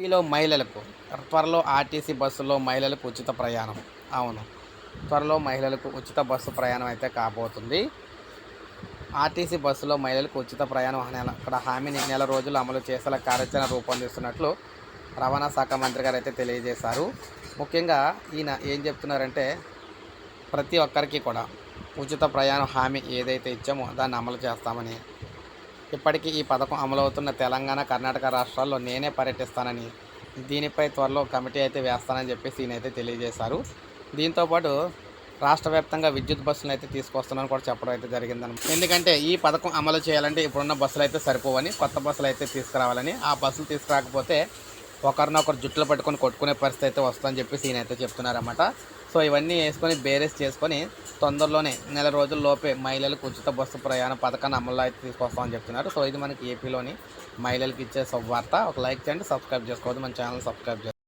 ఏపీలో మహిళలకు త్వరలో ఆర్టీసీ బస్సులో మహిళలకు ఉచిత ప్రయాణం. అవును. త్వరలో మహిళలకు ఉచిత బస్సు ప్రయాణం అయితే కాబోతుంది. ఆర్టీసీ బస్సులో మహిళలకు ఉచిత ప్రయాణం నెల అక్కడ హామీని నెల రోజులు అమలు చేసేలా కార్యాచరణ రూపొందిస్తున్నట్లు రవాణా శాఖ మంత్రి గారు అయితే తెలియజేశారు. ముఖ్యంగా ఈయన ఏం చెప్తున్నారంటే ప్రతి ఒక్కరికి కూడా ఉచిత ప్రయాణం హామీ ఏదైతే ఇచ్చామో దాన్ని అమలు చేస్తామని ఇప్పటికీ ఈ పథకం అమలవుతున్న తెలంగాణ కర్ణాటక రాష్ట్రాల్లో నేనే పర్యటిస్తానని దీనిపై త్వరలో కమిటీ అయితే వేస్తానని చెప్పేసి ఈయనైతే తెలియజేశారు. దీంతోపాటు రాష్ట్ర వ్యాప్తంగా విద్యుత్ బస్సులను అయితే తీసుకొస్తున్నాను కూడా చెప్పడం అయితే జరిగిందని ఎందుకంటే ఈ పథకం అమలు చేయాలంటే ఇప్పుడున్న బస్సులు అయితే సరిపోవని కొత్త బస్సులు అయితే తీసుకురావాలని ఆ బస్సులు తీసుకురాకపోతే ఒకరినొకరు జుట్టులు పట్టుకొని కొట్టుకునే పరిస్థితి అయితే వస్తుందని చెప్పేసి ఈయన అయితే చెప్తున్నారన్నమాట. సో ఇవన్నీ వేసుకొని బేరేస్ చేసుకొని తొందరలోనే నెల రోజుల లోపే మహిళలకు ఉచిత బస్సు ప్రయాణ పథకాన్ని అమల్లో అయితే తీసుకొస్తామని చెప్తున్నారు. సో ఇది మనకి ఏపీలోని మహిళలకు ఇచ్చే వార్త. ఒక లైక్ చేయండి సబ్స్క్రైబ్ చేసుకోవద్దు. మన ఛానల్ సబ్స్క్రైబ్ చేసుకోండి